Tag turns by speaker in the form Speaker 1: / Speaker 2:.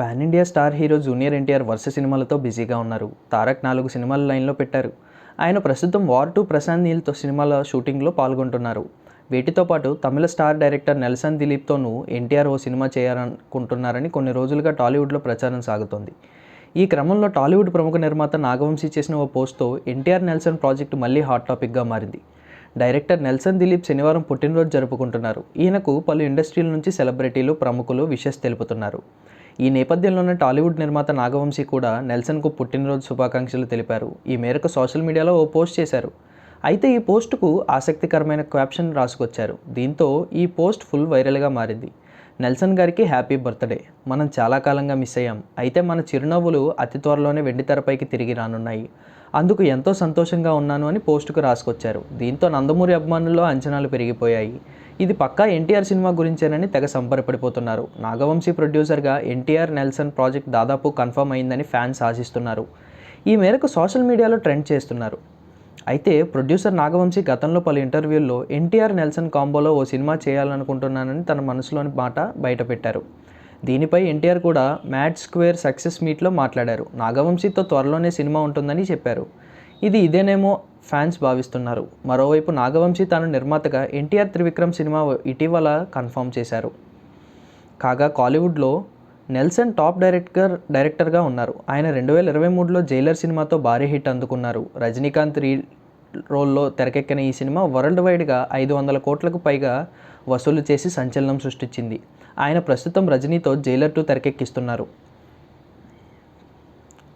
Speaker 1: Pan India star hero junior NTR వరుస సినిమాలతో బిజీగా ఉన్నారు. తారక్ నాలుగు సినిమాల లైన్లో పెట్టారు. ఆయన ప్రస్తుతం వార్ టూ ప్రశాంత్ నీల్తో సినిమాల షూటింగ్లో పాల్గొంటున్నారు. వీటితో పాటు తమిళ స్టార్ డైరెక్టర్ నెల్సన్ దిలీప్తోనూ ఎన్టీఆర్ ఓ సినిమా చేయాలనుకుంటున్నారని కొన్ని రోజులుగా టాలీవుడ్లో ప్రచారం సాగుతోంది. ఈ క్రమంలో టాలీవుడ్ ప్రముఖ నిర్మాత నాగవంశీ చేసిన ఓ పోస్ట్తో ఎన్టీఆర్ నెల్సన్ ప్రాజెక్టు మళ్ళీ హాట్ టాపిక్గా మారింది. డైరెక్టర్ నెల్సన్ దిలీప్ శనివారం పుట్టినరోజు జరుపుకుంటున్నారు. ఈయనకు పలు ఇండస్ట్రీల నుంచి సెలబ్రిటీలు ప్రముఖులు విషెస్ తెలుపుతున్నారు. ఈ నేపథ్యంలోనే టాలీవుడ్ నిర్మాత నాగవంశీ కూడా నెల్సన్కు పుట్టినరోజు శుభాకాంక్షలు తెలిపారు. ఈ మేరకు సోషల్ మీడియాలో ఓ పోస్ట్ చేశారు. అయితే ఈ పోస్టుకు ఆసక్తికరమైన క్యాప్షన్ రాసుకొచ్చారు. దీంతో ఈ పోస్ట్ ఫుల్ వైరల్గా మారింది. నెల్సన్ గారికి హ్యాపీ బర్త్డే. మనం చాలా కాలంగా మిస్ అయ్యాం. అయితే మన చిరునవ్వులు అతి త్వరలోనే వెండితెరపైకి తిరిగి రానున్నాయి. అందుకు ఎంతో సంతోషంగా ఉన్నాను అని పోస్టుకు రాసుకొచ్చారు. దీంతో నందమూరి అభిమానుల్లో అంచనాలు పెరిగిపోయాయి. ఇది పక్కా ఎన్టీఆర్ సినిమా గురించేనని తెగ సంబరపడిపోతున్నారు. నాగవంశీ ప్రొడ్యూసర్గా ఎన్టీఆర్ నెల్సన్ ప్రాజెక్ట్ దాదాపు కన్ఫర్మ్ అయిందని ఫ్యాన్స్ ఆశిస్తున్నారు. ఈ మేరకు సోషల్ మీడియాలో ట్రెండ్ చేస్తున్నారు. అయితే ప్రొడ్యూసర్ నాగవంశీ గతంలో పలు ఇంటర్వ్యూల్లో ఎన్టీఆర్ నెల్సన్ కాంబోలో ఓ సినిమా చేయాలనుకుంటున్నానని తన మనసులోని మాట బయటపెట్టారు. దీనిపై ఎన్టీఆర్ కూడా మ్యాడ్ స్క్వేర్ సక్సెస్ మీట్లో మాట్లాడారు. నాగవంశీతో త్వరలోనే సినిమా ఉంటుందని చెప్పారు. ఇది ఇదేనేమో ఫ్యాన్స్ భావిస్తున్నారు. మరోవైపు నాగవంశీ తాను నిర్మాతగా ఎన్టీఆర్ త్రివిక్రమ్ సినిమా ఇటీవల కన్ఫర్మ్ చేశారు. కాగా కాలీవుడ్లో నెల్సన్ టాప్ డైరెక్టర్ డైరెక్టర్గా ఉన్నారు. ఆయన రెండు వేల ఇరవై మూడులో జైలర్ సినిమాతో భారీ హిట్ అందుకున్నారు. రజనీకాంత్ రీ రోల్లో తెరకెక్కిన ఈ సినిమా వరల్డ్ వైడ్గా ఐదు వందల కోట్లకు పైగా వసూలు చేసి సంచలనం సృష్టించింది. ఆయన ప్రస్తుతం రజనీతో జైలర్ టూ తెరకెక్కిస్తున్నారు.